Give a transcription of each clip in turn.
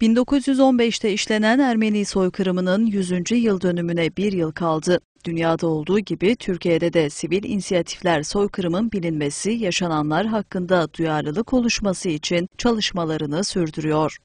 1915'te işlenen Ermeni soykırımının 100. yıl dönümüne bir yıl kaldı. Dünyada olduğu gibi Türkiye'de de sivil inisiyatifler soykırımın bilinmesi, yaşananlar hakkında duyarlılık oluşması için çalışmalarını sürdürüyor.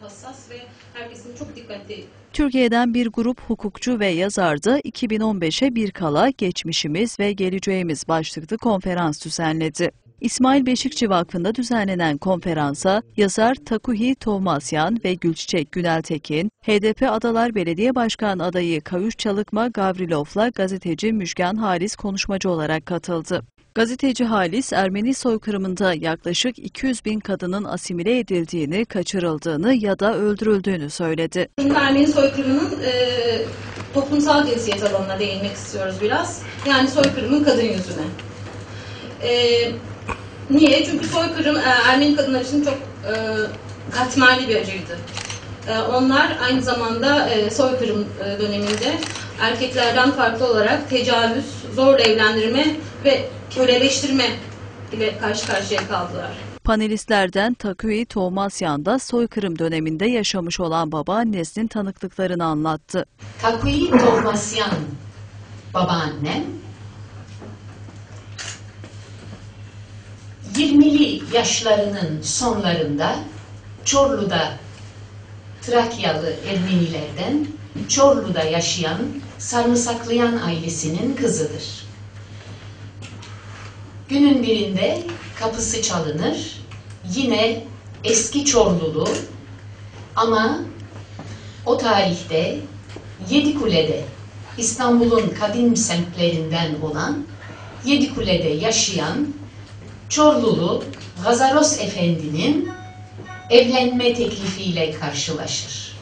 hassas ve herkesin çok dikkatli Türkiye'den bir grup hukukçu ve yazar da 2015'e bir kala Geçmişimiz ve Geleceğimiz başlıklı konferans düzenledi. İsmail Beşikçi Vakfı'nda düzenlenen konferansa yazar Takuhi Tomasyan ve Gülçiçek Güneltekin, HDP Adalar Belediye Başkan adayı Kavuş Çalıkma Gavrilov'la gazeteci Müjgan Halis konuşmacı olarak katıldı. Gazeteci Halis, Ermeni soykırımında yaklaşık 200 bin kadının asimile edildiğini, kaçırıldığını ya da öldürüldüğünü söyledi. Ermeni soykırımının e, toplumsal cinsiyet alanına değinmek istiyoruz biraz. Yani soykırımın kadın yüzüne. E, niye? Çünkü soykırım e, Ermeni kadınlar için çok e, katmerli bir acıydı. E, onlar aynı zamanda e, soykırım e, döneminde erkeklerden farklı olarak tecavüz, zorla evlendirme ve köleleştirme ile karşı karşıya kaldılar. Panelistlerden Takui Tomasyan da soykırım döneminde yaşamış olan babaannesinin tanıklıklarını anlattı. Takui Tohmasyan babaannem yaşlarının sonlarında Çorlu'da Trakyalı Ermenilerden Çorlu'da yaşayan Sarımsaklayan ailesinin kızıdır. Günün birinde kapısı çalınır. Yine eski Çorlulu ama o tarihte Yedikule'de İstanbul'un kadim semtlerinden olan Yedikule'de yaşayan Çorlulu Gazaros Efendi'nin evlenme teklifiyle karşılaşır.